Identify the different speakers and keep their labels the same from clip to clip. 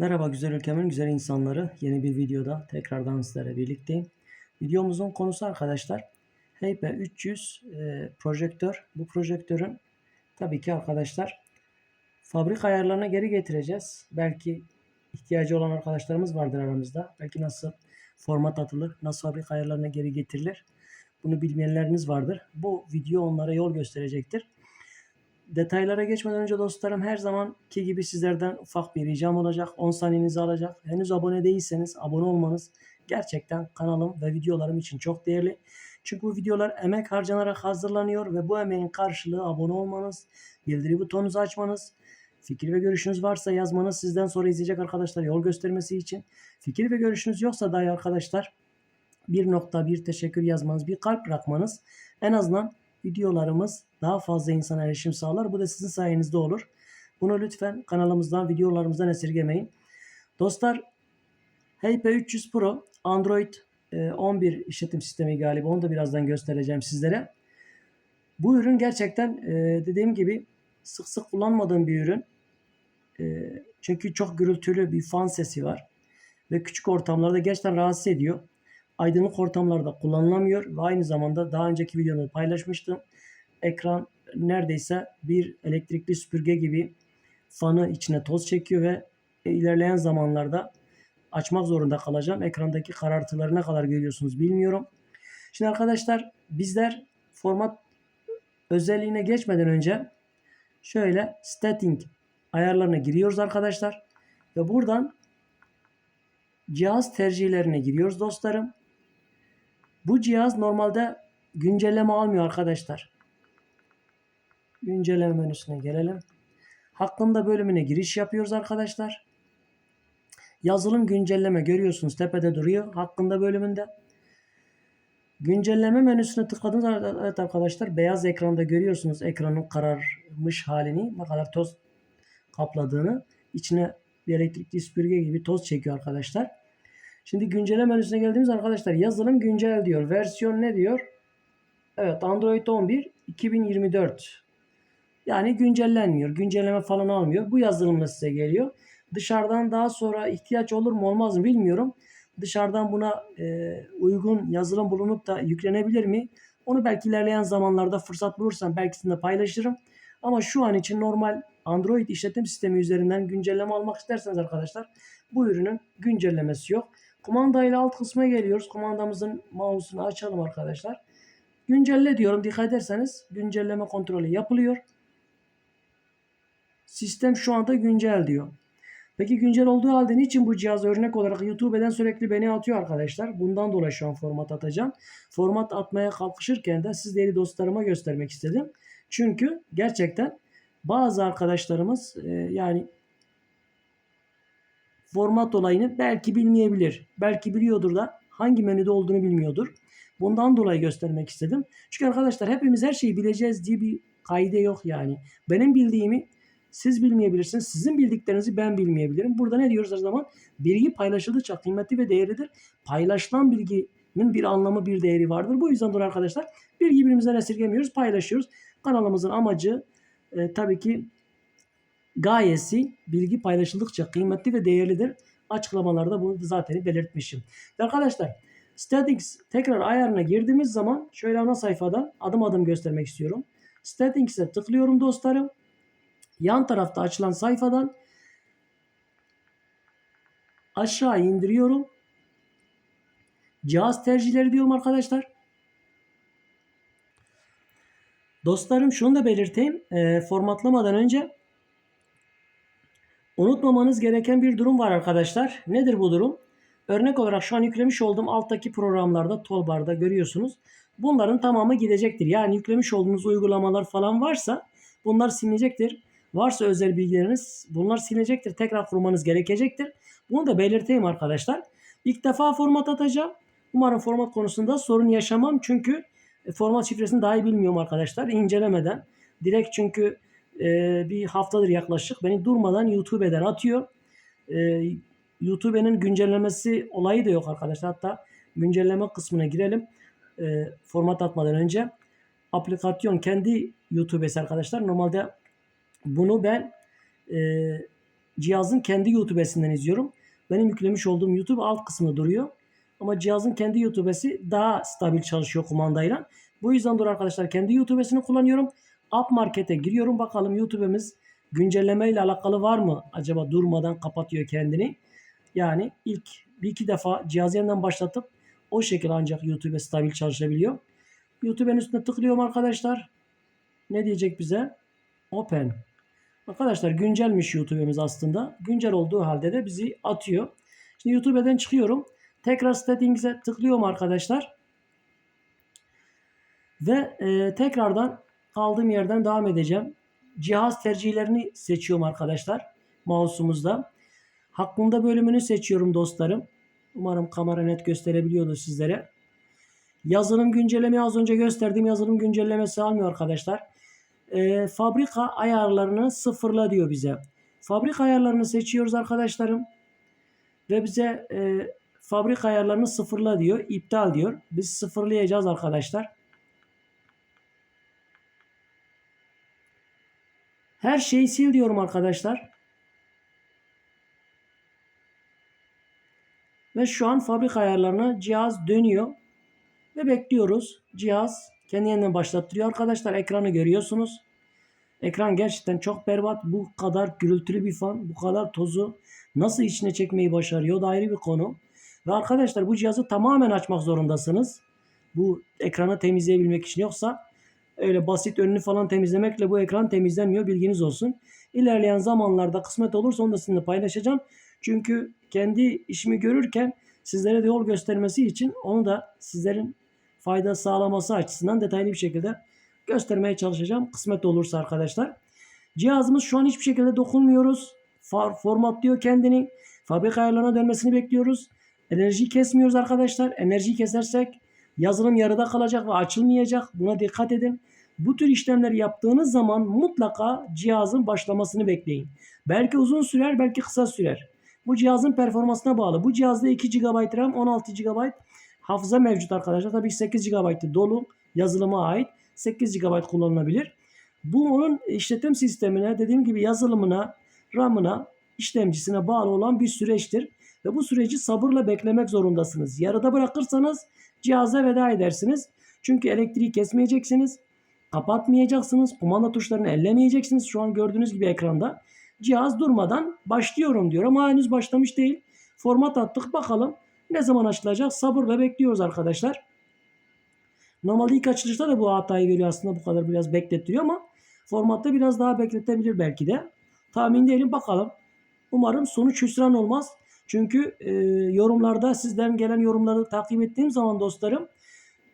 Speaker 1: Merhaba güzel ülkemin güzel insanları. Yeni bir videoda tekrardan sizlerle birlikteyim. Videomuzun konusu arkadaşlar HP300 e, projektör. Bu projektörün tabii ki arkadaşlar fabrika ayarlarına geri getireceğiz. Belki ihtiyacı olan arkadaşlarımız vardır aramızda. Belki nasıl format atılır, nasıl fabrika ayarlarına geri getirilir. Bunu bilmeyenleriniz vardır. Bu video onlara yol gösterecektir. Detaylara geçmeden önce dostlarım her zamanki gibi sizlerden ufak bir ricam olacak. 10 saniyenizi alacak. Henüz abone değilseniz abone olmanız gerçekten kanalım ve videolarım için çok değerli. Çünkü bu videolar emek harcanarak hazırlanıyor ve bu emeğin karşılığı abone olmanız, bildiri butonunuzu açmanız, fikir ve görüşünüz varsa yazmanız sizden sonra izleyecek arkadaşlar yol göstermesi için. Fikir ve görüşünüz yoksa dahi arkadaşlar bir nokta bir teşekkür yazmanız, bir kalp bırakmanız en azından videolarımız daha fazla insana erişim sağlar. Bu da sizin sayenizde olur. Bunu lütfen kanalımızdan, videolarımızdan esirgemeyin. Dostlar HP300 Pro Android e, 11 işletim sistemi galiba. Onu da birazdan göstereceğim sizlere. Bu ürün gerçekten e, dediğim gibi sık sık kullanmadığım bir ürün. E, çünkü çok gürültülü bir fan sesi var. Ve küçük ortamlarda gerçekten rahatsız ediyor aydınlık ortamlarda kullanılamıyor ve aynı zamanda daha önceki videoda paylaşmıştım. Ekran neredeyse bir elektrikli süpürge gibi fanı içine toz çekiyor ve ilerleyen zamanlarda açmak zorunda kalacağım. Ekrandaki karartıları ne kadar görüyorsunuz bilmiyorum. Şimdi arkadaşlar bizler format özelliğine geçmeden önce şöyle setting ayarlarına giriyoruz arkadaşlar. Ve buradan cihaz tercihlerine giriyoruz dostlarım. Bu cihaz normalde güncelleme almıyor arkadaşlar. Güncelleme menüsüne gelelim. Hakkında bölümüne giriş yapıyoruz arkadaşlar. Yazılım güncelleme görüyorsunuz tepede duruyor. Hakkında bölümünde. Güncelleme menüsüne tıkladığınız evet arkadaşlar beyaz ekranda görüyorsunuz ekranın kararmış halini. Ne kadar toz kapladığını. içine bir elektrikli süpürge gibi toz çekiyor arkadaşlar. Şimdi güncelleme menüsüne geldiğimiz arkadaşlar yazılım güncel diyor. Versiyon ne diyor? Evet Android 11 2024. Yani güncellenmiyor. Güncelleme falan almıyor. Bu yazılımla size geliyor. Dışarıdan daha sonra ihtiyaç olur mu olmaz mı bilmiyorum. Dışarıdan buna e, uygun yazılım bulunup da yüklenebilir mi? Onu belki ilerleyen zamanlarda fırsat bulursam belki sizinle paylaşırım. Ama şu an için normal Android işletim sistemi üzerinden güncelleme almak isterseniz arkadaşlar bu ürünün güncellemesi yok. Kumanda ile alt kısma geliyoruz. Kumandamızın mouse'unu açalım arkadaşlar. Güncelle diyorum. Dikkat ederseniz güncelleme kontrolü yapılıyor. Sistem şu anda güncel diyor. Peki güncel olduğu halde niçin bu cihaz örnek olarak YouTube'den sürekli beni atıyor arkadaşlar? Bundan dolayı şu an format atacağım. Format atmaya kalkışırken de sizleri dostlarıma göstermek istedim. Çünkü gerçekten bazı arkadaşlarımız e, yani format olayını belki bilmeyebilir. Belki biliyordur da hangi menüde olduğunu bilmiyordur. Bundan dolayı göstermek istedim. Çünkü arkadaşlar hepimiz her şeyi bileceğiz diye bir kaide yok yani. Benim bildiğimi siz bilmeyebilirsiniz. Sizin bildiklerinizi ben bilmeyebilirim. Burada ne diyoruz her zaman? Bilgi paylaşıldıkça kıymetli ve değerlidir. Paylaşılan bilginin bir anlamı, bir değeri vardır. Bu yüzden dolayı arkadaşlar bilgi birbirimizden esirgemiyoruz, paylaşıyoruz. Kanalımızın amacı e, tabii ki gayesi bilgi paylaşıldıkça kıymetli ve değerlidir. Açıklamalarda bunu zaten belirtmişim. Ve arkadaşlar Statics tekrar ayarına girdiğimiz zaman şöyle ana sayfada adım adım göstermek istiyorum. Statics'e tıklıyorum dostlarım. Yan tarafta açılan sayfadan aşağı indiriyorum. Cihaz tercihleri diyorum arkadaşlar. Dostlarım şunu da belirteyim. E, formatlamadan önce Unutmamanız gereken bir durum var arkadaşlar. Nedir bu durum? Örnek olarak şu an yüklemiş olduğum alttaki programlarda toolbar'da görüyorsunuz. Bunların tamamı gidecektir. Yani yüklemiş olduğunuz uygulamalar falan varsa bunlar silinecektir. Varsa özel bilgileriniz bunlar silinecektir. Tekrar kurmanız gerekecektir. Bunu da belirteyim arkadaşlar. İlk defa format atacağım. Umarım format konusunda sorun yaşamam. Çünkü format şifresini dahi bilmiyorum arkadaşlar. İncelemeden. Direkt çünkü e, bir haftadır yaklaşık beni durmadan YouTube'den atıyor. E, YouTube'nin güncellemesi olayı da yok arkadaşlar. Hatta güncelleme kısmına girelim. E, format atmadan önce. Aplikasyon kendi YouTube'si arkadaşlar. Normalde bunu ben e, cihazın kendi YouTube'sinden izliyorum. Benim yüklemiş olduğum YouTube alt kısmında duruyor. Ama cihazın kendi YouTube'si daha stabil çalışıyor kumandayla. Bu yüzden dolayı arkadaşlar kendi YouTube'sini kullanıyorum. App Market'e giriyorum. Bakalım YouTube'miz güncelleme ile alakalı var mı? Acaba durmadan kapatıyor kendini. Yani ilk bir iki defa cihazı yeniden başlatıp o şekilde ancak YouTube stabil çalışabiliyor. YouTube'un üstüne tıklıyorum arkadaşlar. Ne diyecek bize? Open. Arkadaşlar güncelmiş YouTube'umuz aslında. Güncel olduğu halde de bizi atıyor. Şimdi YouTube'den çıkıyorum. Tekrar settings'e tıklıyorum arkadaşlar. Ve e, tekrardan kaldığım yerden devam edeceğim. Cihaz tercihlerini seçiyorum arkadaşlar. Mouse'umuzda. Hakkında bölümünü seçiyorum dostlarım. Umarım kamera net gösterebiliyordu sizlere. Yazılım güncelleme az önce gösterdiğim yazılım güncellemesi almıyor arkadaşlar. E, fabrika ayarlarını sıfırla diyor bize. Fabrika ayarlarını seçiyoruz arkadaşlarım. Ve bize e, fabrika ayarlarını sıfırla diyor. iptal diyor. Biz sıfırlayacağız arkadaşlar. Her şeyi sil diyorum arkadaşlar. Ve şu an fabrika ayarlarına cihaz dönüyor. Ve bekliyoruz. Cihaz kendi yeniden başlattırıyor. Arkadaşlar ekranı görüyorsunuz. Ekran gerçekten çok berbat. Bu kadar gürültülü bir fan, bu kadar tozu nasıl içine çekmeyi başarıyor da ayrı bir konu. Ve arkadaşlar bu cihazı tamamen açmak zorundasınız. Bu ekranı temizleyebilmek için yoksa öyle basit önünü falan temizlemekle bu ekran temizlenmiyor bilginiz olsun. İlerleyen zamanlarda kısmet olursa onu da sizinle paylaşacağım. Çünkü kendi işimi görürken sizlere de yol göstermesi için onu da sizlerin fayda sağlaması açısından detaylı bir şekilde göstermeye çalışacağım. Kısmet olursa arkadaşlar. Cihazımız şu an hiçbir şekilde dokunmuyoruz. Formatlıyor kendini. Fabrika ayarlarına dönmesini bekliyoruz. Enerjiyi kesmiyoruz arkadaşlar. Enerjiyi kesersek yazılım yarıda kalacak ve açılmayacak. Buna dikkat edin. Bu tür işlemleri yaptığınız zaman mutlaka cihazın başlamasını bekleyin. Belki uzun sürer, belki kısa sürer. Bu cihazın performansına bağlı. Bu cihazda 2 GB RAM, 16 GB hafıza mevcut arkadaşlar. Tabii 8 GB dolu yazılıma ait. 8 GB kullanılabilir. Bu onun işletim sistemine dediğim gibi yazılımına, RAM'ına, işlemcisine bağlı olan bir süreçtir. Ve bu süreci sabırla beklemek zorundasınız. Yarıda bırakırsanız cihaza veda edersiniz. Çünkü elektriği kesmeyeceksiniz. Kapatmayacaksınız. Kumanda tuşlarını ellemeyeceksiniz. Şu an gördüğünüz gibi ekranda. Cihaz durmadan başlıyorum diyor ama henüz başlamış değil. Format attık bakalım ne zaman açılacak sabırla bekliyoruz arkadaşlar. Normalde ilk açılışta da bu hatayı veriyor aslında bu kadar biraz beklettiriyor ama formatta biraz daha bekletebilir belki de. Tahmin değilim bakalım. Umarım sonuç hüsran olmaz. Çünkü e, yorumlarda sizden gelen yorumları takip ettiğim zaman dostlarım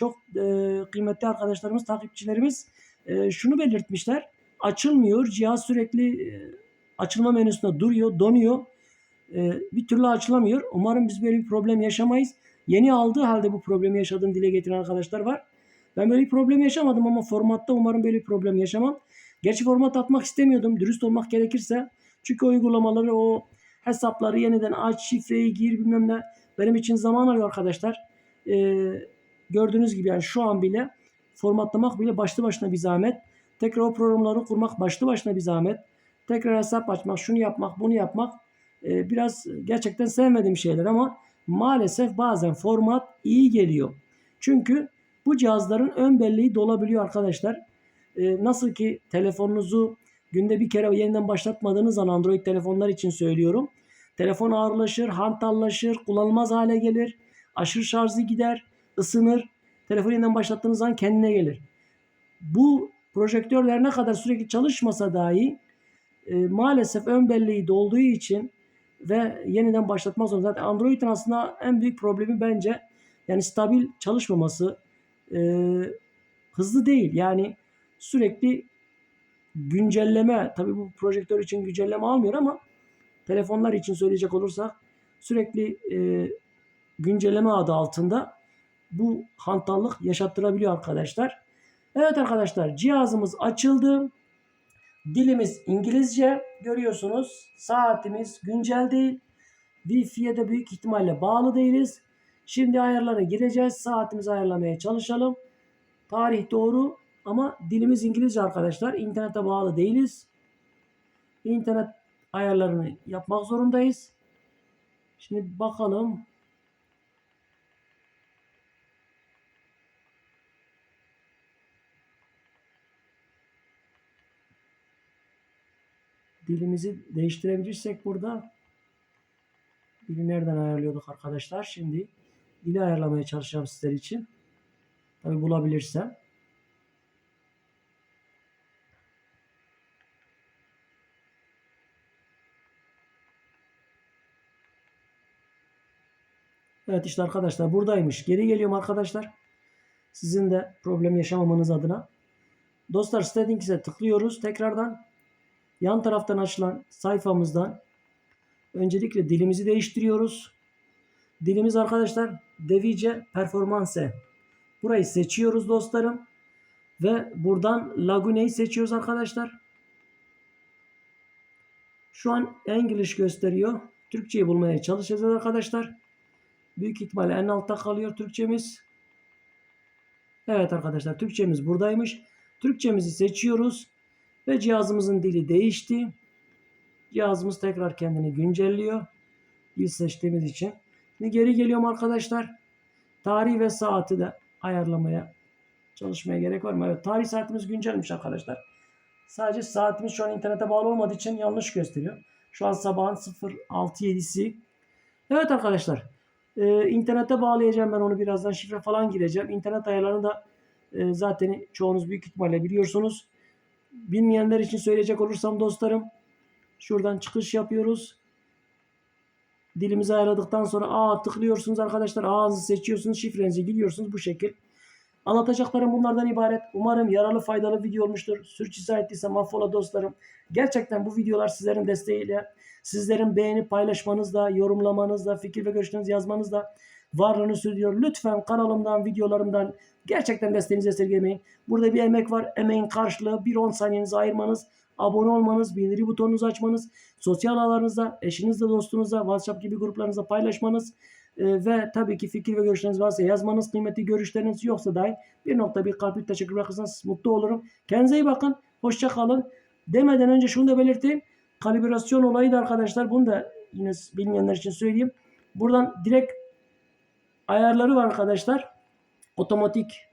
Speaker 1: çok e, kıymetli arkadaşlarımız, takipçilerimiz e, şunu belirtmişler. Açılmıyor. Cihaz sürekli e, açılma menüsünde duruyor, donuyor. E, bir türlü açılamıyor. Umarım biz böyle bir problem yaşamayız. Yeni aldığı halde bu problemi yaşadığını dile getiren arkadaşlar var. Ben böyle bir problem yaşamadım ama formatta umarım böyle bir problem yaşamam. Gerçi format atmak istemiyordum. Dürüst olmak gerekirse. Çünkü uygulamaları o hesapları yeniden aç, şifreyi gir bilmem ne. Benim için zaman alıyor arkadaşlar. Ee, gördüğünüz gibi yani şu an bile formatlamak bile başlı başına bir zahmet. Tekrar o programları kurmak başlı başına bir zahmet. Tekrar hesap açmak, şunu yapmak, bunu yapmak e, biraz gerçekten sevmediğim şeyler ama maalesef bazen format iyi geliyor. Çünkü bu cihazların ön belleği dolabiliyor arkadaşlar. E, nasıl ki telefonunuzu günde bir kere yeniden başlatmadığınız zaman Android telefonlar için söylüyorum. Telefon ağırlaşır, hantallaşır, kullanılmaz hale gelir. Aşırı şarjı gider, ısınır. Telefonu yeniden başlattığınız zaman kendine gelir. Bu projektörler ne kadar sürekli çalışmasa dahi e, maalesef ön belleği dolduğu için ve yeniden başlatmak zorunda. Zaten Android'in aslında en büyük problemi bence yani stabil çalışmaması e, hızlı değil. Yani sürekli güncelleme tabii bu projektör için güncelleme almıyor ama telefonlar için söyleyecek olursak sürekli e, güncelleme adı altında bu hantallık yaşattırabiliyor arkadaşlar. Evet arkadaşlar cihazımız açıldı. Dilimiz İngilizce görüyorsunuz. Saatimiz güncel değil. Wi-Fi'ye de büyük ihtimalle bağlı değiliz. Şimdi ayarlara gireceğiz. Saatimizi ayarlamaya çalışalım. Tarih doğru ama dilimiz İngilizce arkadaşlar. İnternete bağlı değiliz. İnternet ayarlarını yapmak zorundayız. Şimdi bakalım. Dilimizi değiştirebilirsek burada dili nereden ayarlıyorduk arkadaşlar? Şimdi dili ayarlamaya çalışacağım sizler için. Tabi bulabilirsem. Evet işte arkadaşlar buradaymış. Geri geliyorum arkadaşlar. Sizin de problem yaşamamanız adına. Dostlar Settings'e tıklıyoruz tekrardan. Yan taraftan açılan sayfamızdan öncelikle dilimizi değiştiriyoruz. Dilimiz arkadaşlar Device Performance. Burayı seçiyoruz dostlarım. Ve buradan Lagune'yi seçiyoruz arkadaşlar. Şu an English gösteriyor. Türkçeyi bulmaya çalışacağız arkadaşlar. Büyük ihtimalle en altta kalıyor Türkçemiz. Evet arkadaşlar Türkçemiz buradaymış. Türkçemizi seçiyoruz. Ve cihazımızın dili değişti. Cihazımız tekrar kendini güncelliyor. Dil seçtiğimiz için. Şimdi geri geliyorum arkadaşlar. Tarih ve saati de ayarlamaya çalışmaya gerek var mı? Evet tarih saatimiz güncelmiş arkadaşlar. Sadece saatimiz şu an internete bağlı olmadığı için yanlış gösteriyor. Şu an sabahın 06.07'si. Evet arkadaşlar. Ee, internete bağlayacağım ben onu birazdan şifre falan gireceğim. İnternet ayarlarını da e, zaten çoğunuz büyük ihtimalle biliyorsunuz. Bilmeyenler için söyleyecek olursam dostlarım. Şuradan çıkış yapıyoruz. Dilimizi ayarladıktan sonra A tıklıyorsunuz arkadaşlar. A'nızı seçiyorsunuz. Şifrenizi giriyorsunuz bu şekil. Anlatacaklarım bunlardan ibaret. Umarım yararlı faydalı video olmuştur. Sürçüsü ettiyse mahvola dostlarım. Gerçekten bu videolar sizlerin desteğiyle, sizlerin beğeni paylaşmanızla, yorumlamanızla, fikir ve görüşlerinizi yazmanızla varlığını sürdürüyor. Lütfen kanalımdan, videolarımdan gerçekten desteğinizi esirgemeyin. Burada bir emek var. Emeğin karşılığı bir 10 saniyenizi ayırmanız, abone olmanız, bildiri butonunuzu açmanız, sosyal ağlarınızda, eşinizle, dostunuzla, WhatsApp gibi gruplarınızda paylaşmanız e, ve tabii ki fikir ve görüşleriniz varsa yazmanız, kıymetli görüşleriniz yoksa dahi bir nokta bir kalp bir teşekkür bırakırsanız mutlu olurum. Kendinize iyi bakın. Hoşça kalın. Demeden önce şunu da belirteyim. Kalibrasyon olayı da arkadaşlar bunu da yine bilmeyenler için söyleyeyim. Buradan direkt ayarları var arkadaşlar. Otomatik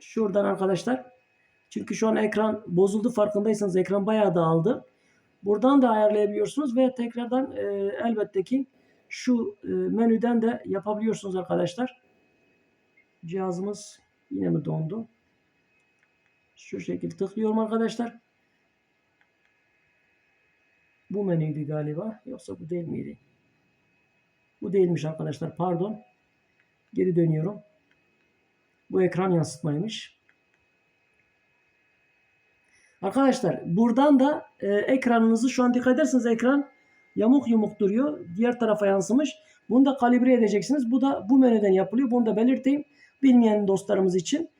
Speaker 1: Şuradan arkadaşlar. Çünkü şu an ekran bozuldu farkındaysanız ekran bayağı dağıldı. Buradan da ayarlayabiliyorsunuz ve tekrardan e, elbette ki şu e, menüden de yapabiliyorsunuz arkadaşlar. Cihazımız yine mi dondu? Şu şekilde tıklıyorum arkadaşlar. Bu menüydü galiba. Yoksa bu değil miydi? Bu değilmiş arkadaşlar. Pardon. Geri dönüyorum. Bu ekran yansıtmaymış. Arkadaşlar buradan da e, ekranınızı şu an dikkat ederseniz ekran yamuk yumuk duruyor. Diğer tarafa yansımış. Bunu da kalibre edeceksiniz. Bu da bu menüden yapılıyor. Bunu da belirteyim. Bilmeyen dostlarımız için.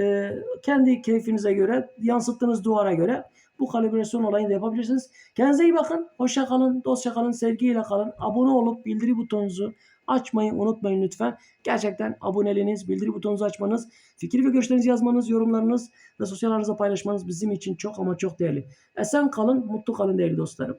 Speaker 1: E, kendi keyfinize göre, yansıttığınız duvara göre bu kalibrasyon olayını da yapabilirsiniz. Kendinize iyi bakın. Hoşça kalın, dostça kalın, sevgiyle kalın. Abone olup bildiri butonunuzu açmayı unutmayın lütfen. Gerçekten aboneliğiniz, bildiri butonunuzu açmanız, fikir ve görüşlerinizi yazmanız, yorumlarınız ve sosyal aranızda paylaşmanız bizim için çok ama çok değerli. Esen kalın, mutlu kalın değerli dostlarım.